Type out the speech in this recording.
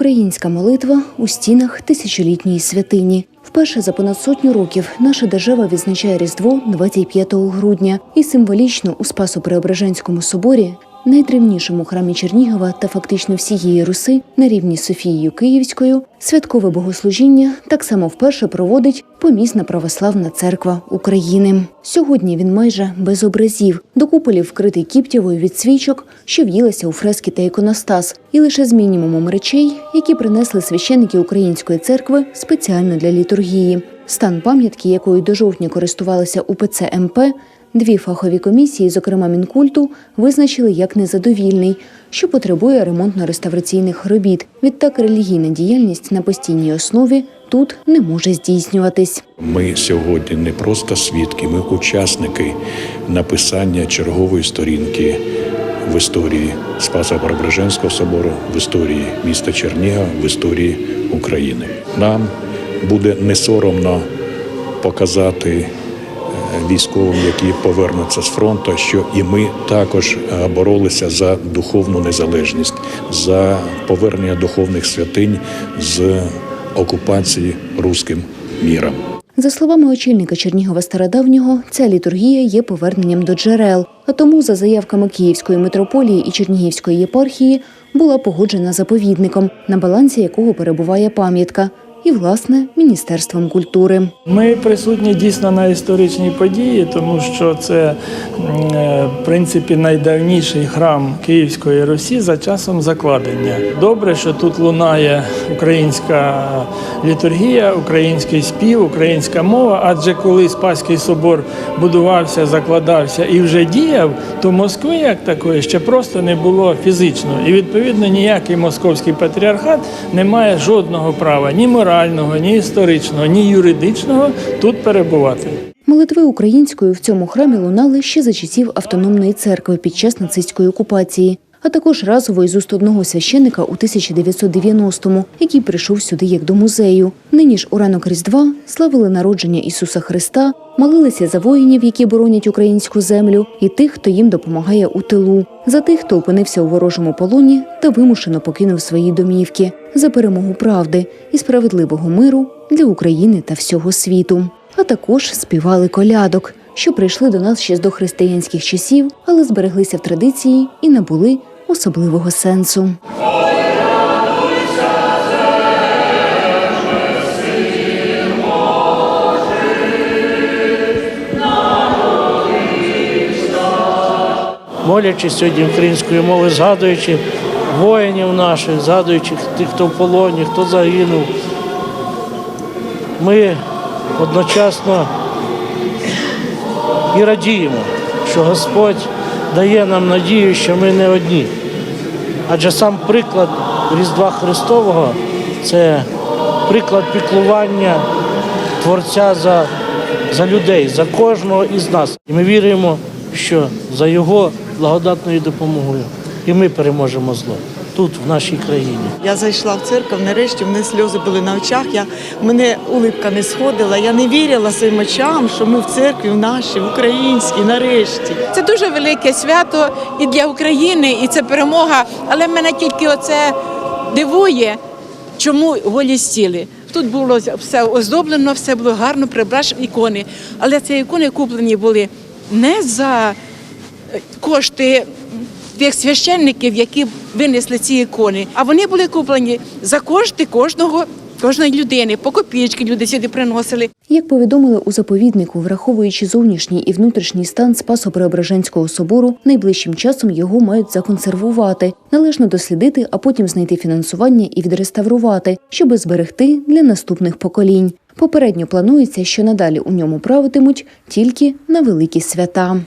Українська молитва у стінах тисячолітньої святині. Вперше за понад сотню років наша держава відзначає Різдво 25 грудня і символічно у Спасо-Преображенському соборі, найдревнішому храмі Чернігова та фактично всієї Руси на рівні з Софією Київською, святкове богослужіння так само вперше проводить помісна православна церква України. Сьогодні він майже без образів, до куполів вкритий кіптєвою від свічок, що в'їлися у фрески та іконостас, і лише з мінімумом речей, які принесли священники Української церкви спеціально для літургії. Стан пам'ятки, якою до жовтня користувалися УПЦ МП, дві фахові комісії, зокрема Мінкульту, визначили як незадовільний, що потребує ремонтно-реставраційних робіт. Відтак релігійна діяльність на постійній основі тут не може здійснюватись. Ми сьогодні не просто свідки, ми учасники написання чергової сторінки в історії Спаса Преображенського собору, в історії міста Чернігова, в історії України. Нам буде не соромно показати військовим, які повернуться з фронту, що і ми також е, боролися за духовну незалежність, за повернення духовних святинь з окупації руським міром. За словами очільника Чернігова Стародавнього, ця літургія є поверненням до джерел, а тому, за заявками Київської митрополії і Чернігівської єпархії, була погоджена заповідником, на балансі якого перебуває пам'ятка, і власне міністерством культури. Ми присутні дійсно на історичній події, тому що це е, в принципі найдавніший храм Київської Русі за часом закладення. Добре, що тут лунає українська літургія, український спів, українська мова. Адже коли Спаський собор будувався, закладався і вже діяв, то Москви як такої ще просто не було фізично. І відповідно ніякий московський патріархат не має жодного права ні морального, ні історичного, ні юридичного тут перебувати. Молитви українською в цьому храмі лунали ще за часів автономної церкви під час нацистської окупації, а також разово із уст одного священика у 1990-му, який прийшов сюди як до музею. Нині ж у ранок Різдва славили народження Ісуса Христа, молилися за воїнів, які боронять українську землю, і тих, хто їм допомагає у тилу, за тих, хто опинився у ворожому полоні та вимушено покинув свої домівки, за перемогу правди і справедливого миру для України та всього світу. А також співали колядок, що прийшли до нас ще з дохристиянських часів, але збереглися в традиції і набули особливого сенсу. молячись сьогодні українською мовою, згадуючи воїнів наших, згадуючи тих, хто в полоні, хто загинув. Ми одночасно і радіємо, що Господь дає нам надію, що ми не одні. Адже сам приклад Різдва Христового це приклад піклування Творця за, за людей, за кожного із нас. І ми віримо, що за його благодатною допомогою і ми переможемо зло тут, в нашій країні. Я зайшла в церкву, нарешті в мене сльози були на очах. Я, мене улипка не сходила. Я не вірила своїм очам, що ми в церкві в нашій, в українській, нарешті. Це дуже велике свято і для України, і це перемога. Але мене тільки оце дивує, чому голі стіли. Тут було все оздоблено, все було гарно, прибраш ікони. Але ці ікони куплені були не за кошти тих священників, які винесли ці ікони, а вони були куплені за кошти кожного. Кожної людини по копійки люди сюди приносили. Як повідомили у заповіднику, враховуючи зовнішній і внутрішній стан Спасо-Преображенського собору, найближчим часом його мають законсервувати, належно дослідити, а потім знайти фінансування і відреставрувати, щоби зберегти для наступних поколінь. Попередньо планується, що надалі у ньому правитимуть тільки на великі свята.